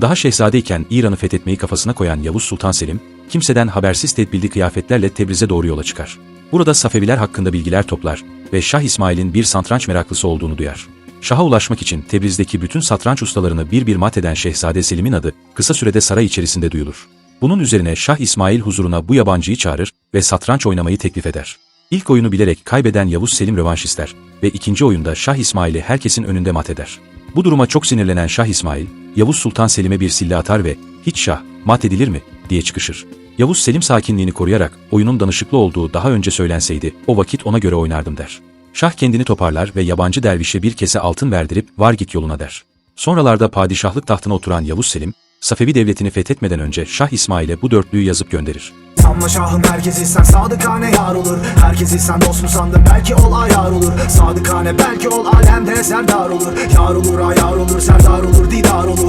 Daha şehzadeyken İran'ı fethetmeyi kafasına koyan Yavuz Sultan Selim, kimseden habersiz tedbirli kıyafetlerle Tebriz'e doğru yola çıkar. Burada Safeviler hakkında bilgiler toplar ve Şah İsmail'in bir satranç meraklısı olduğunu duyar. Şah'a ulaşmak için Tebriz'deki bütün satranç ustalarını bir bir mat eden Şehzade Selim'in adı kısa sürede saray içerisinde duyulur. Bunun üzerine Şah İsmail huzuruna bu yabancıyı çağırır ve satranç oynamayı teklif eder. İlk oyunu bilerek kaybeden Yavuz Selim rövanş ister ve ikinci oyunda Şah İsmail'i herkesin önünde mat eder. Bu duruma çok sinirlenen Şah İsmail, Yavuz Sultan Selim'e bir sille atar ve ''Hiç şah, mat edilir mi?'' diye çıkışır. Yavuz Selim sakinliğini koruyarak oyunun danışıklı olduğu daha önce söylenseydi o vakit ona göre oynardım der. Şah kendini toparlar ve yabancı dervişe bir kese altın verdirip var git yoluna der. Sonralarda padişahlık tahtına oturan Yavuz Selim, Safevi devletini fethetmeden önce Şah İsmail'e bu dörtlüğü yazıp gönderir. Sanma şahım herkesi sen sadıkane yar olur Herkesi sen dost mu sandın belki ol ayar olur Sadıkane belki ol alemde serdar olur Yar olur ayar olur serdar olur didar olur